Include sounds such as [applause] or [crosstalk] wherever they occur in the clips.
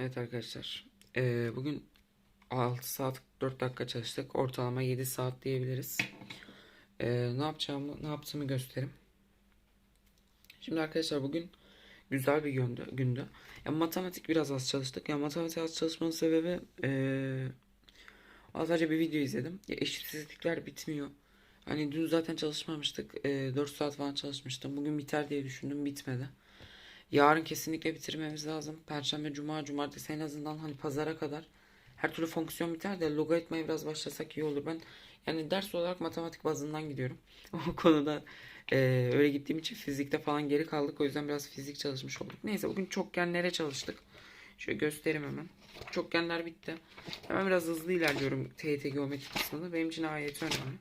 Evet arkadaşlar. Ee, bugün 6 saat 4 dakika çalıştık. Ortalama 7 saat diyebiliriz. Ee, ne yapacağımı, ne yaptığımı göstereyim. Şimdi arkadaşlar bugün güzel bir gündü. gündü. Ya matematik biraz az çalıştık. Ya matematik az çalışmanın sebebi ee, sadece bir video izledim. Ya eşitsizlikler bitmiyor. Hani dün zaten çalışmamıştık. Ee, 4 saat falan çalışmıştım. Bugün biter diye düşündüm. Bitmedi. Yarın kesinlikle bitirmemiz lazım. Perşembe, cuma, cumartesi en azından hani pazara kadar her türlü fonksiyon biter de logaritmaya biraz başlasak iyi olur. Ben yani ders olarak matematik bazından gidiyorum. [laughs] O konuda e, öyle gittiğim için fizikte falan geri kaldık. O yüzden biraz fizik çalışmış olduk. Neyse bugün çokgenlere çalıştık. Şöyle göstereyim hemen. Çokgenler bitti. Hemen biraz hızlı ilerliyorum TYT geometri kısmında. Benim için ayeti önemli.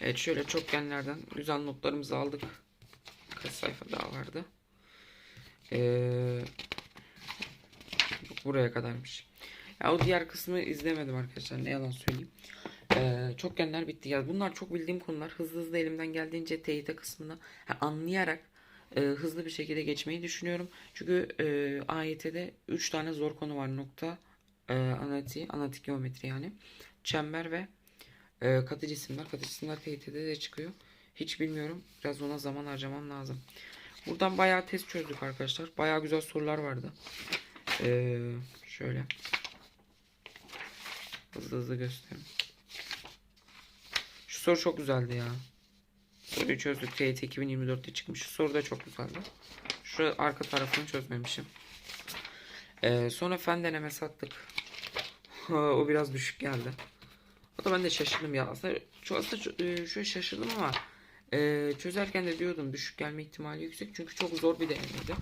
Evet şöyle çokgenlerden güzel notlarımızı aldık. Kaç sayfa daha vardı? Ee, buraya kadarmış. Ya o diğer kısmı izlemedim arkadaşlar. Ne yalan söyleyeyim. Ee, çokgenler bitti. Ya bunlar çok bildiğim konular. Hızlı hızlı elimden geldiğince TYT kısmını ha, anlayarak e, hızlı bir şekilde geçmeyi düşünüyorum. Çünkü e, AYT'de 3 tane zor konu var. Nokta, e, analitik, analitik geometri yani. Çember ve e, katı cisimler. Katı cisimler TYT'de de çıkıyor. Hiç bilmiyorum. Biraz ona zaman harcamam lazım. Buradan bayağı test çözdük arkadaşlar. Bayağı güzel sorular vardı. Ee, şöyle. Hızlı hızlı göstereyim. Şu soru çok güzeldi ya. Soruyu çözdük. TYT 2024'te çıkmış. Şu soru da çok güzeldi. Şu arka tarafını çözmemişim. Ee, sonra fen denemesi attık. [laughs] o biraz düşük geldi. O da ben de şaşırdım ya. Aslında aslında e, şöyle şaşırdım ama e, çözerken de diyordum düşük gelme ihtimali yüksek. Çünkü çok zor bir denemeydi.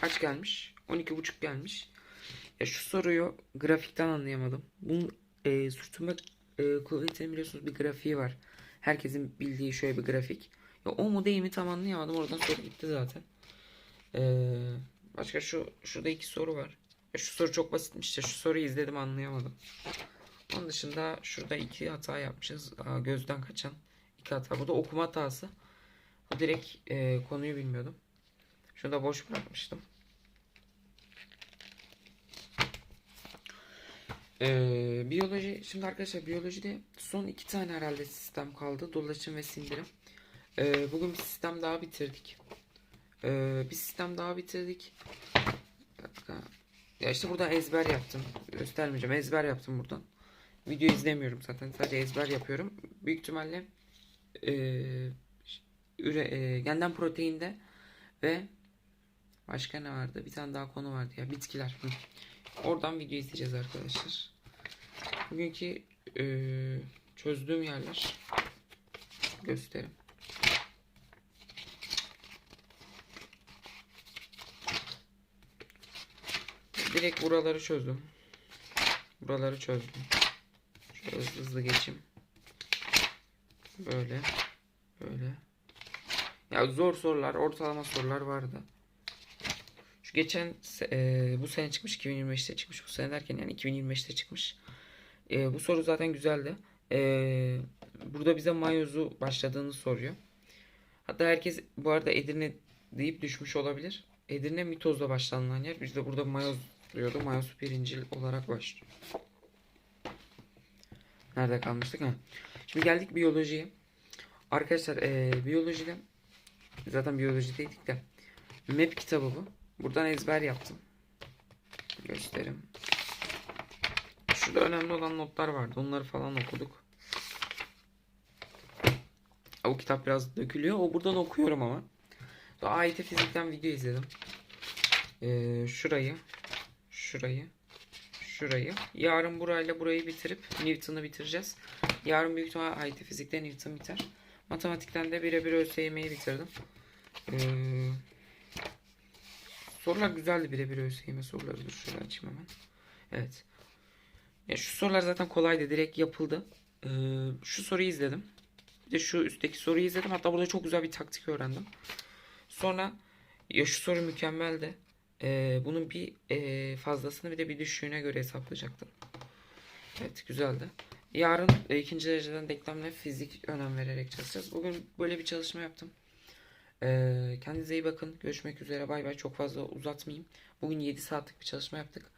Kaç gelmiş? 12.5 gelmiş. Ya şu soruyu grafikten anlayamadım. Bunun e, sürtünme e, kuvvetinin biliyorsunuz bir grafiği var. Herkesin bildiği şöyle bir grafik. Ya o mu değil mi tam anlayamadım. Oradan soru gitti zaten. E, başka şu şurada iki soru var. Ya şu soru çok basitmiş. Ya şu soruyu izledim anlayamadım. Onun dışında şurada iki hata yapmışız. Aa, gözden kaçan iki hata. Bu da okuma hatası. Bu direkt e, konuyu bilmiyordum. Şunu da boş bırakmıştım. Ee, biyoloji şimdi arkadaşlar biyolojide son iki tane herhalde sistem kaldı. Dolaşım ve sindirim. Ee, bugün bir sistem daha bitirdik. Ee, bir sistem daha bitirdik. Bir dakika. Ya işte buradan ezber yaptım. Göstermeyeceğim. Ezber yaptım buradan. Video izlemiyorum zaten. Sadece ezber yapıyorum. Büyük ihtimalle eee üre, eee, genden proteinde ve başka ne vardı? Bir tane daha konu vardı ya. Bitkiler. Hı. Oradan video izleyeceğiz arkadaşlar. Bugünkü eee, çözdüğüm yerler gösterim. Direkt buraları çözdüm. Buraları çözdüm. Hızlı hızlı geçeyim. Böyle. Böyle. Ya zor sorular, ortalama sorular vardı. Şu geçen e, bu sene çıkmış, 2025'te çıkmış. Bu sene derken yani 2025'te çıkmış. E, bu soru zaten güzeldi. E, burada bize mayozu başladığını soruyor. Hatta herkes bu arada Edirne deyip düşmüş olabilir. Edirne mitozla başlanılan yer. Biz de burada mayoz diyordu. Mayoz birincil olarak başlıyor. Nerede kalmıştık? Ha. Şimdi geldik biyolojiye. Arkadaşlar eee biyolojide zaten biyolojideydik de map kitabı bu. Buradan ezber yaptım. Göstereyim. Şurada önemli olan notlar vardı. Onları falan okuduk. O kitap biraz dökülüyor. O buradan okuyorum ama. AYT fizikten video izledim. Eee, şurayı, şurayı, şurayı. Yarın burayla burayı bitirip Newton'u bitireceğiz. Yarın büyük ihtimal AYT fizikten Newton biter. Matematikten de birebir ÖSYM'yi bitirdim. Ee, sorular güzeldi birebir ÖSYM soruları. Dur şöyle açayım hemen. Evet. Ya şu sorular zaten kolaydı. Direkt yapıldı. Ee, şu soruyu izledim. Bir de şu üstteki soruyu izledim. Hatta burada çok güzel bir taktik öğrendim. Sonra ya şu soru mükemmeldi. Ee, bunun bir e, fazlasını bir de bir düşüğüne göre hesaplayacaktım. Evet güzeldi. Yarın e, ikinci dereceden denklemle fizik önem vererek çalışacağız. Bugün böyle bir çalışma yaptım. Ee, kendinize iyi bakın. Görüşmek üzere. Bay bay. Çok fazla uzatmayayım. Bugün 7 saatlik bir çalışma yaptık.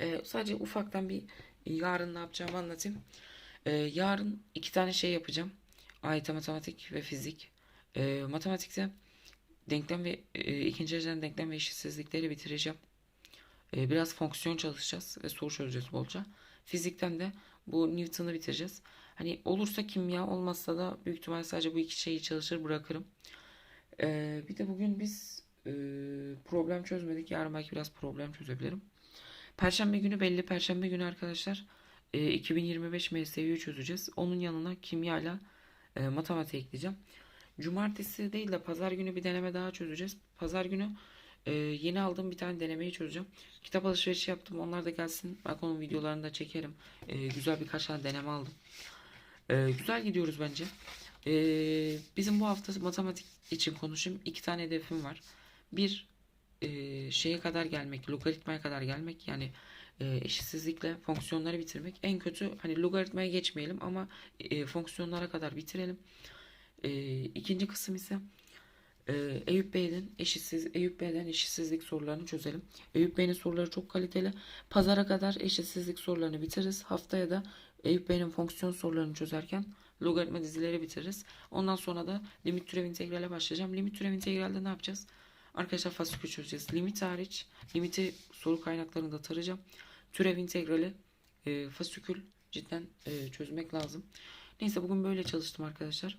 Ee, sadece ufaktan bir yarın ne yapacağımı anlatayım. Ee, yarın iki tane şey yapacağım. AYT matematik ve fizik. Ee, matematikte denklem ve e, ikinci dereceden denklem ve eşitsizlikleri bitireceğim. Ee, biraz fonksiyon çalışacağız ve soru çözeceğiz bolca. Fizikten de bu Newton'u bitireceğiz. Hani olursa kimya olmazsa da büyük ihtimal sadece bu iki şeyi çalışır bırakırım. Ee, bir de bugün biz e, problem çözmedik. Yarın belki biraz problem çözebilirim. Perşembe günü belli. Perşembe günü arkadaşlar e, 2025 MSU'yu çözeceğiz. Onun yanına kimyayla e, matematik ekleyeceğim. Cumartesi değil de pazar günü bir deneme daha çözeceğiz. Pazar günü e, yeni aldığım bir tane denemeyi çözeceğim. Kitap alışverişi yaptım. Onlar da gelsin. Bak onun videolarını da çekerim. E, güzel birkaç tane deneme aldım. E, güzel gidiyoruz bence. E, bizim bu hafta matematik için konuşayım. İki tane hedefim var. Bir e, şeye kadar gelmek, logaritmaya kadar gelmek. Yani e, eşitsizlikle fonksiyonları bitirmek. En kötü hani logaritmaya geçmeyelim ama e, fonksiyonlara kadar bitirelim. E, ikinci kısım ise e, Eyüp Bey'den eşitsiz Eyüp Bey'den eşitsizlik sorularını çözelim. Eyüp Bey'in soruları çok kaliteli. Pazara kadar eşitsizlik sorularını bitiririz. Haftaya da Eyüp Bey'in fonksiyon sorularını çözerken logaritma dizileri bitiririz. Ondan sonra da limit türev integrale başlayacağım. Limit türev integralde ne yapacağız? Arkadaşlar fasikül çözeceğiz. Limit hariç limiti soru kaynaklarında tarayacağım. Türev integrali e, fasikül cidden e, çözmek lazım. Neyse bugün böyle çalıştım arkadaşlar.